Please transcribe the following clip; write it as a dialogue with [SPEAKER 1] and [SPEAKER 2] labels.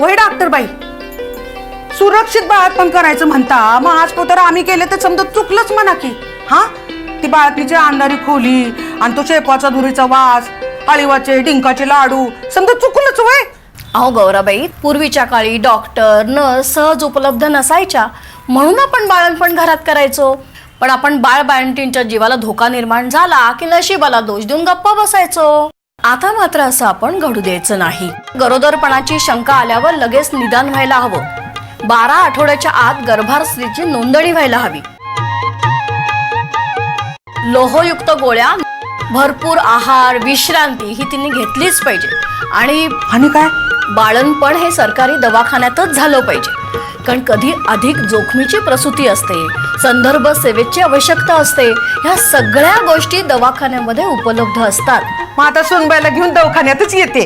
[SPEAKER 1] वय डॉक्टर बाई. सुरक्षित बाळातपण करायचं म्हणता. मग आज तर आम्ही केले तर समजा चुकलंच म्हणा की. हा? ती बाळातलीची अंधारी खोली आणि तो शेपाचा धुरीचा वास अळीवाचे डिंकाचे लाडू समजा चुकलंच वय.
[SPEAKER 2] अहो गौराबाई पूर्वीच्या काळी डॉक्टर नर्स सहज उपलब्ध नसायच्या. म्हणून आपण बाळणपण घरात करायचो. पण आपण बाळ बाळंटींच्या जीवाला धोका निर्माण झाला की नशिबाला दोष देऊन गप्पा बसायचो. आता मात्र असं आपण घडू द्यायचं नाही. गरोदरपणाची शंका आल्यावर लगेच निदान व्हायला हवं. बारा आठवड्याच्या आत गर्भार स्त्रीची नोंदणी व्हायला हवी. लोहयुक्त गोळ्या भरपूर आहार विश्रांती ही तिने घेतलीच पाहिजे. आणि
[SPEAKER 1] आणि काय?
[SPEAKER 2] बाळणपण हे सरकारी दवाखान्यातच झालं पाहिजे. कारण कधी अधिक जोखमीची प्रसूती असते संदर्भ सेवेची आवश्यकता असते ह्या सगळ्या गोष्टी दवाखान्यामध्ये उपलब्ध असतात.
[SPEAKER 1] मग आता सोनबाईला घेऊन दवाखान्यातच येते.